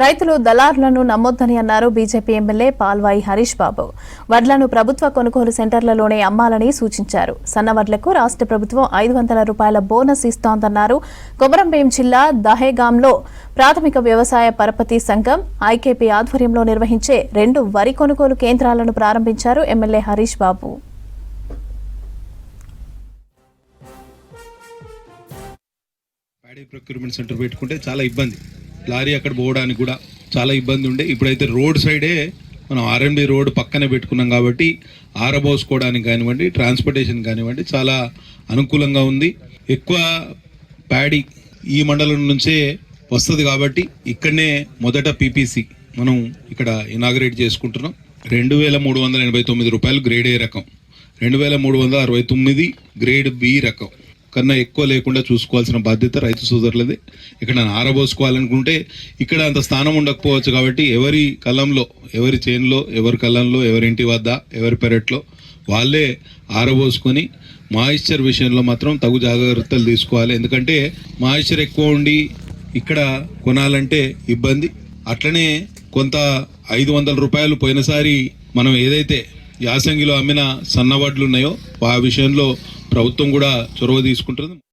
రైతులు దళారులను నమ్మొద్దని అన్నారు బీజేపీ ఎమ్మెల్యే పాల్వాయి హరీష్ బాబు. వడ్లను ప్రభుత్వ కొనుగోలు సెంటర్లలోనే అమ్మాలని సూచించారు. సన్న వడ్లకు రాష్ట్ర ప్రభుత్వం ఐదు వందల రూపాయల బోనస్ ఇస్తోందన్నారు. కొమరంభీం జిల్లా దహేగాంలో ప్రాథమిక వ్యవసాయ పరపతి సంఘం ఐకేపీ ఆధ్వర్యంలో నిర్వహించే రెండు వరి కొనుగోలు కేంద్రాలను ప్రారంభించారు MLA Harish Babu. Paddy procurement centre పెట్టుకుంటే చాలా ఇబ్బంది. లారీ అక్కడ పోవడానికి కూడా చాలా ఇబ్బంది ఉండే. ఇప్పుడైతే రోడ్ సైడే మనం ఆర్ఎండి రోడ్ పక్కనే పెట్టుకున్నాం కాబట్టి ఆరబోసుకోవడానికి కానివ్వండి ట్రాన్స్పోర్టేషన్ కానివ్వండి చాలా అనుకూలంగా ఉంది. ఎక్కువ ప్యాడీ ఈ మండలం నుంచే వస్తుంది కాబట్టి ఇక్కడనే మొదట పీపీసీ మనం ఇక్కడ ఇనాగరేట్ చేసుకుంటున్నాం. రెండు వేల మూడు వందల ఎనభై తొమ్మిది రూపాయలు గ్రేడ్ ఏ రకం. రెండు వేల మూడు వందల అరవై తొమ్మిది గ్రేడ్ బి రకం. కన్నా ఎక్కువ లేకుండా చూసుకోవాల్సిన బాధ్యత రైతు సోదరులది. ఇక్కడ ఆరబోసుకోవాలనుకుంటే ఇక్కడ అంత స్థానం ఉండకపోవచ్చు కాబట్టి ఎవరి కళ్ళంలో ఎవరి చేనులో ఎవరి కళ్ళంలో ఎవరి ఇంటి వద్ద ఎవరి పెరట్లో వాళ్ళే ఆరబోసుకొని మాయిశ్చర్ విషయంలో మాత్రం తగు జాగ్రత్తలు తీసుకోవాలి. ఎందుకంటే మాయిశ్చర్ ఎక్కువ ఉండి ఇక్కడ కొనాలంటే ఇబ్బంది. అట్లనే కొంత ఐదు వందల రూపాయలు పోయినసారి మనం ఏదైతే యాసంగిలో అమ్మిన సన్నవడ్లు ఉన్నాయో ఆ విషయంలో ప్రభుత్వం కూడా చొరవ తీసుకుంటుంది.